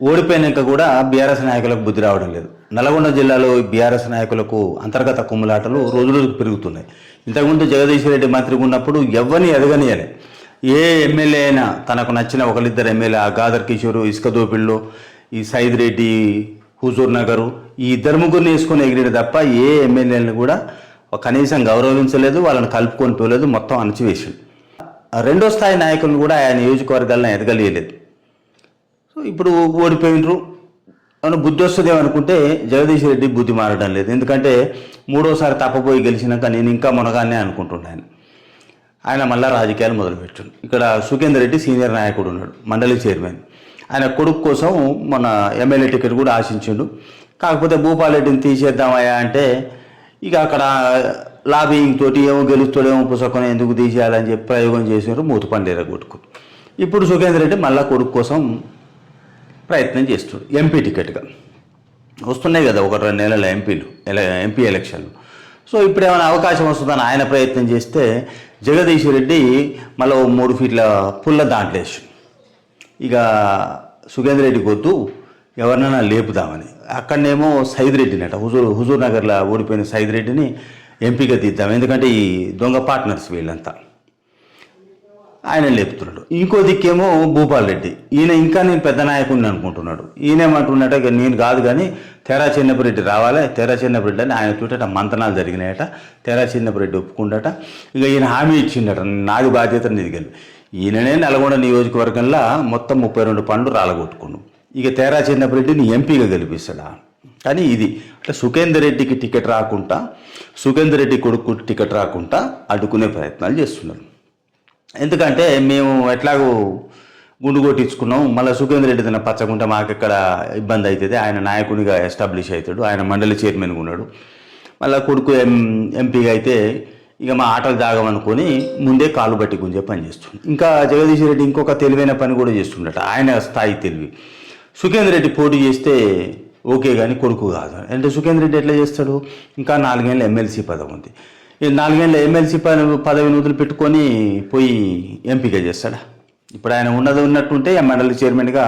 ఓడిపోయినాక కూడా బీఆర్ఎస్ నాయకులకు బుద్ధి రావడం లేదు. నల్గొండ జిల్లాలో బీఆర్ఎస్ నాయకులకు అంతర్గత కుమ్ములాటలు రోజు రోజుకు పెరుగుతున్నాయి. ఇంతకుముందు జగదీష్ రెడ్డి మంత్రిగా ఉన్నప్పుడు ఎవరిని ఎదగనియలే. ఏ ఎమ్మెల్యే అయినా తనకు నచ్చిన ఒకరిద్దరు ఎమ్మెల్యే ఆ గాదర్ కిషోరు ఇసుక దోపిళ్ళు ఈ సైద్ రెడ్డి హుజూర్ నగరు ఈ ఇద్దరు ముగ్గురిని వేసుకొని ఎగిరేడు తప్ప ఏ ఎమ్మెల్యేలను కూడా కనీసం గౌరవించలేదు వాళ్ళని కలుపుకొని పోలేదు మొత్తం అణచివేసిండు రెండో స్థాయి నాయకులను కూడా ఆ నియోజకవర్గాలను ఎదగలేయలేదు ఇప్పుడు ఓడిపోయినరు. అని బుద్ధి వస్తుంది అనుకుంటే జగదీష్ రెడ్డి బుద్ధి మారడం లేదు. ఎందుకంటే మూడోసారి తప్పపోయి గెలిచినాక నేను ఇంకా మునగానే అనుకుంటున్నాను ఆయన. మళ్ళా రాజకీయాలు మొదలుపెట్టాడు. ఇక్కడ సుఖేందర్ రెడ్డి సీనియర్ నాయకుడు ఉన్నాడు మండలి చైర్మన్. ఆయన కొడుకు కోసం మన ఎమ్మెల్యే టికెట్ కూడా ఆశించిండు. కాకపోతే భూపాలరెడ్డిని తీసేద్దామయ్యా అంటే ఇక అక్కడ లాబింగ్ తోటి ఏమో గెలుస్తాడేమో పుస్తకం ఎందుకు తీసేయాలని చెప్పి ప్రయోగం చేసినారు మూత కొడుకు ఇప్పుడు సుఖేందర్ రెడ్డి మళ్ళా కొడుకు కోసం ప్రయత్నం చేస్తాడు. ఎంపీ టికెట్గా వస్తున్నాయి కదా ఒక రెండు నెలల ఎంపీలు ఎంపీ ఎలక్షన్లు. సో ఇప్పుడు ఏమైనా అవకాశం వస్తుందని ఆయన ప్రయత్నం చేస్తే జగదీష్ రెడ్డి మళ్ళీ ఓ మూడు ఫీట్ల పుల్ల దాంట్లో ఇక సుగేంద్ర రెడ్డి కొద్దు ఎవరినైనా లేపుదామని. అక్కడనేమో సైద్ రెడ్డినట హుజూర్ హుజూర్ నగర్లో ఓడిపోయిన సైద్ రెడ్డిని ఎంపీగా తీద్దాం. ఎందుకంటే ఈ దొంగ పార్ట్నర్స్ వీళ్ళంతా. ఆయన లేపుతున్నాడు. ఇంకో దిక్కేమో భూపాల్ రెడ్డి. ఈయన ఇంకా నేను పెద్ద నాయకుడిని అనుకుంటున్నాడు. ఈయన ఏమంటున్నట ఇక నేను కాదు కానీ తెరా చిన్నపరెడ్డి రావాలి. తెరా చిన్నపరెడ్డి అని ఆయన చూడట మంతనాలు జరిగినాయట. తెరా చిన్నపరెడ్డి ఒప్పుకుండట. ఇక ఈయన హామీ ఇచ్చిండట. నాది బాధ్యత నిదిగలి ఈయననే నల్గొండ నియోజకవర్గంలో మొత్తం ముప్పై రెండు పండ్లు రాలగొట్టుకున్నాడు ఇక తెరా చిన్నపరెడ్డిని ఎంపీగా గెలిపిస్తాడా? కానీ ఇది అంటే సుఖేందర్ రెడ్డికి టికెట్ రాకుండా సుఖేందర్ రెడ్డి కొడుకు టికెట్ రాకుండా అడ్డుకునే ప్రయత్నాలు చేస్తున్నారు. ఎందుకంటే మేము ఎట్లాగో గుండు కొట్టించుకున్నాం. మళ్ళీ సుఖేంద్ర రెడ్డి తన పచ్చకుంటే మాకు ఎక్కడ ఇబ్బంది అవుతుంది ఆయన నాయకునిగా ఎస్టాబ్లిష్ అవుతాడు ఆయన మండలి చైర్మన్గా ఉన్నాడు. మళ్ళీ కొడుకు ఎం ఎంపీగా అయితే ఇక మా ఆటలు దాగమనుకొని ముందే కాలు బట్టి గుంజే పని చేస్తుంది ఇంకా జగదీష్ రెడ్డి ఇంకొక తెలివైన పని కూడా చేస్తుండట ఆయన స్థాయి తెలివి. సుఖేంద్ర రెడ్డి పోటీ చేస్తే ఓకే కానీ కొడుకు కాదు. అంటే సుఖేంద్ర రెడ్డి ఎట్లా చేస్తాడు? ఇంకా నాలుగేళ్ళు ఎమ్మెల్సీ పదం ఉంది. ఈ నాలుగేళ్ళ ఎమ్మెల్సీ పదవి పదవిని వదిలిపెట్టుకొని పోయి ఎంపిక చేస్తాడా? ఇప్పుడు ఆయన ఉన్నది ఉన్నట్టుంటే మండలి చైర్మన్గా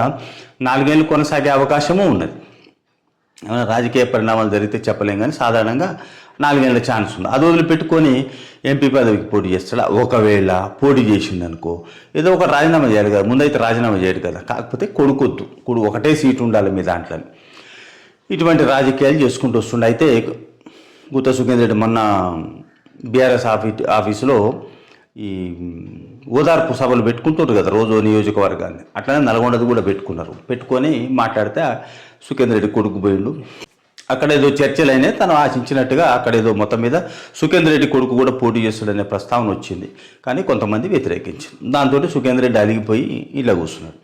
నాలుగేళ్ళు కొనసాగే అవకాశము ఉన్నది. ఏమైనా రాజకీయ పరిణామాలు జరిగితే చెప్పలేం కానీ సాధారణంగా నాలుగేళ్ళ ఛాన్స్ ఉంది. అది వదిలిపెట్టుకొని ఎంపీ పదవికి పోటీ చేస్తాడా? ఒకవేళ పోటీ చేసింది అనుకో ఏదో ఒక రాజీనామా చేయాలి కదా ముందైతే రాజీనామా చేయడు కదా కాకపోతే కొడుకొద్దు. కొడు ఒకటే సీటు ఉండాలి మీ దాంట్లో ఇటువంటి రాజకీయాలు చేసుకుంటూ వస్తుండే. అయితే గుత్త సుఖేంద్ర రెడ్డి మొన్న బీఆర్ఎస్ ఆఫీ ఆఫీసులో ఈ ఓదార్పు సభలు పెట్టుకుంటారు కదా రోజు నియోజకవర్గాన్ని. అట్లనే నల్గొండది కూడా పెట్టుకున్నారు. పెట్టుకొని మాట్లాడితే సుఖేంద్ర రెడ్డి కొడుకు పోయిండు. అక్కడ ఏదో చర్చలు అయినాయి తను ఆశించినట్టుగా అక్కడ ఏదో మొత్తం మీద సుఖేంద్ర రెడ్డి కొడుకు కూడా పోటీ చేస్తాడనే ప్రస్తావన వచ్చింది. కానీ కొంతమంది వ్యతిరేకించింది. దాంతో సుఖేంద్ర రెడ్డి అలిగిపోయి ఇలా కూర్చున్నాడు.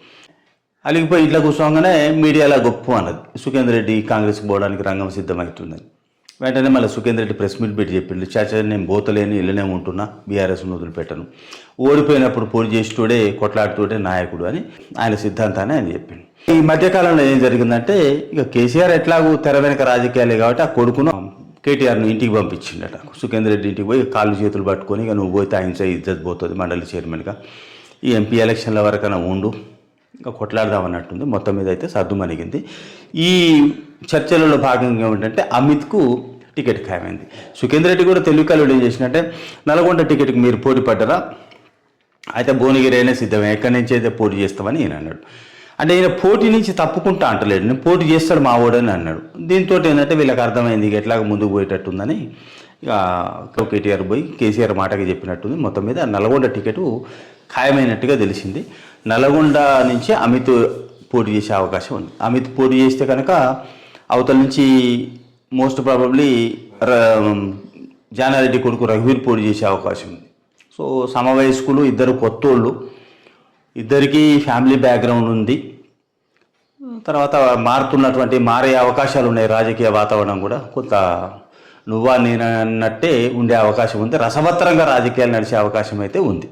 అలిగిపోయి ఇట్లా కూర్చోగానే మీడియాలో గొప్ప అన్నది. సుఖేందర్ రెడ్డి కాంగ్రెస్కి పోవడానికి రంగం సిద్ధమవుతుందని. వెంటనే మళ్ళీ సుఖేందర్ రెడ్డి ప్రెస్ మీట్ పెట్టి చెప్పిండు చాచా నేను పోతలేని ఇళ్ళనే ఉంటున్నా బీఆర్ఎస్ను వదిలిపెట్టను. ఓడిపోయినప్పుడు పోటీ చేసేటోడే కొట్లాడుతోడే నాయకుడు అని ఆయన సిద్ధాంతాన్ని ఆయన చెప్పిండు. ఈ మధ్యకాలంలో ఏం జరిగిందంటే ఇక కేసీఆర్ ఎట్లాగూ తెర వెనక రాజకీయాలే కాబట్టి ఆ కొడుకును కేటీఆర్ను ఇంటికి పంపించిండట. సుఖేందర్ రెడ్డి ఇంటికి పోయి కాళ్ళు చేతులు పట్టుకొని ఇక నువ్వు పోతే ఆయన ఇజ్జత్ పోతుంది మండలి చైర్మన్గా. ఈ ఎంపీ ఎలక్షన్ల వరకైనా ఉండు ఇంకా కొట్లాడదామన్నట్టుంది. మొత్తం మీద అయితే సర్దుమణిగింది ఈ చర్చలలో భాగంగా ఏమిటంటే అమిత్కు టికెట్ ఖాయమైంది. సుఖేందర్ రెడ్డి కూడా తెలివికలు ఏం చేసినట్టే నల్గొండ టికెట్కి మీరు పోటీ పడ్డరా? అయితే భువనగిరి అయినా సిద్ధమే ఎక్కడి నుంచి అయితే పోటీ చేస్తామని ఈయన అన్నాడు. అంటే ఈయన పోటీ నుంచి తప్పుకుంటా అంటలేడు. నేను పోటీ చేస్తాడు మా ఓడని అన్నాడు. దీంతో ఏంటంటే వీళ్ళకి అర్థమైంది ఇక ఎట్లాగ ముందుకు పోయేటట్టుందని ఇక కేటీఆర్ పోయి కేసీఆర్ మాటకి చెప్పినట్టుంది. మొత్తం మీద నల్గొండ టికెట్ ఖాయమైనట్టుగా తెలిసింది. నల్గొండ నుంచి అమిత్ పోటీ చేసే అవకాశం ఉంది. అమిత్ పోటీ చేస్తే కనుక అవతల నుంచి మోస్ట్ ప్రాబబ్లీ జానారెడ్డి కొడుకు రఘువీర్ పోటీ చేసే అవకాశం ఉంది. సో సమవయస్కులు ఇద్దరు కొత్తోళ్ళు. ఇద్దరికీ ఫ్యామిలీ బ్యాక్గ్రౌండ్ ఉంది. తర్వాత మారుతున్నటువంటి మారే అవకాశాలు ఉన్నాయి రాజకీయ వాతావరణం కూడా. కొంత నువ్వా నేను అన్నట్టే ఉండే అవకాశం ఉంది. రసవత్తరంగా రాజకీయాలు నడిచే అవకాశం అయితే ఉంది.